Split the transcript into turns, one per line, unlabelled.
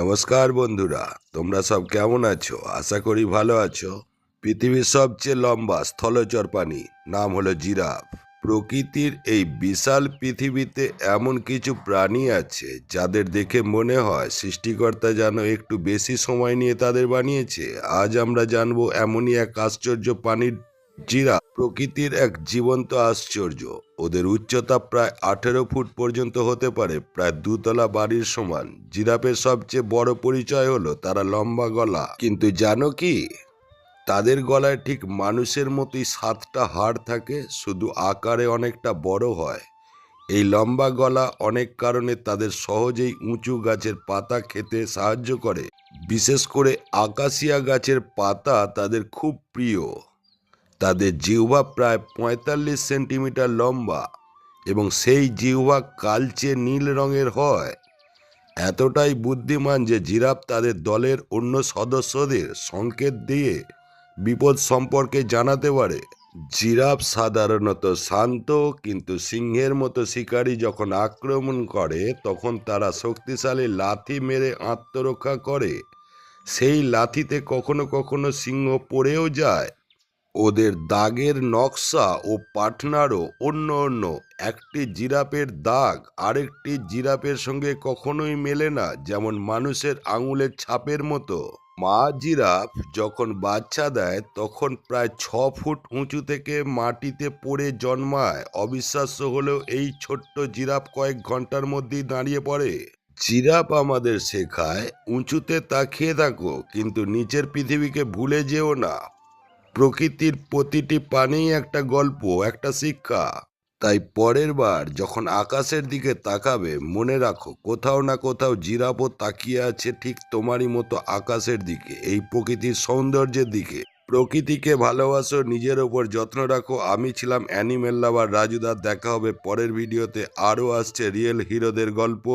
নমস্কার বন্ধুরা, তোমরা সব কেমন আছো? আশা করি ভালো আছো। পৃথিবীর সবচেয়ে লম্বা স্থলচর প্রাণী নাম হলো জিরাফ। প্রকৃতির এই বিশাল পৃথিবীতে এমন কিছু প্রাণী আছে, যাদের দেখে মনে হয় সৃষ্টিকর্তা যেন একটু বেশি সময় নিয়ে তাদের বানিয়েছে। আজ আমরা জানব এমনই এক আশ্চর্য প্রাণীর জিরাফ প্রকৃতির এক জীবন্ত আশ্চর্য। ওদের উচ্চতা প্রায় আঠেরো ফুট পর্যন্ত হতে পারে, প্রায় দুতলা বাড়ির সমান। জিরাফের সবচেয়ে বড় পরিচয় হলো তারা লম্বা গলা। কিন্তু জানো কি? তাদের গলায় ঠিক মানুষের মতোই সাতটা হাড় থাকে, শুধু আকারে অনেকটা বড় হয়। এই লম্বা গলা অনেক কারণে তাদের সহজেই উঁচু গাছের পাতা খেতে সাহায্য করে। বিশেষ করে আকাশিয়া গাছের পাতা তাদের খুব প্রিয়। তাদের জিহ্বা প্রায় পঁয়তাল্লিশ সেন্টিমিটার লম্বা এবং সেই জিহ্বা কালচে নীল রঙের হয়। এতটাই বুদ্ধিমান যে জিরাফ তাদের দলের অন্য সদস্যদের সংকেত দিয়ে বিপদ সম্পর্কে জানাতে পারে। জিরাফ সাধারণত শান্ত কিন্তু সিংহের মতো শিকারী যখন আক্রমণ করে, তখন তারা শক্তিশালী লাথি মেরে আত্মরক্ষা করে। সেই লাথিতে কখনো কখনো সিংহ পড়েও যায়। ওদের দাগের নকশা ও পাটনারও অন্য অন্য। একটি জিরাফের দাগ আরেকটি জিরাফের সঙ্গে কখনোই মেলে না, যেমন মানুষের আঙুলের ছাপের মতো। মা জিরাফ যখন বাচ্চা দেয়, তখন প্রায় ছ ফুট উঁচু থেকে মাটিতে পড়ে জন্মায়। অবিশ্বাস্য হলেও এই ছোট্ট জিরাফ কয়েক ঘণ্টার মধ্যেই দাঁড়িয়ে পড়ে। জিরাফ আমাদের শেখায়, উঁচুতে তাকিয়ে থাকো, কিন্তু নিচের পৃথিবীকে ভুলে যেও না। প্রকৃতির প্রতিটি পানেই একটা গল্প, একটা শিক্ষা। তাই পরের বার যখন আকাশের দিকে তাকাবে, মনে রাখো, কোথাও না কোথাও জিরাফও তাকিয়ে আছে ঠিক তোমারই মতো আকাশের দিকে, এই প্রকৃতির সৌন্দর্যের দিকে। প্রকৃতিকে ভালোবাসো, নিজের ওপর যত্ন রাখো। আমি ছিলাম অ্যানিমেল লাভার রাজুদার, দেখা হবে পরের ভিডিওতে। আরও আসছে রিয়েল হিরোদের গল্প।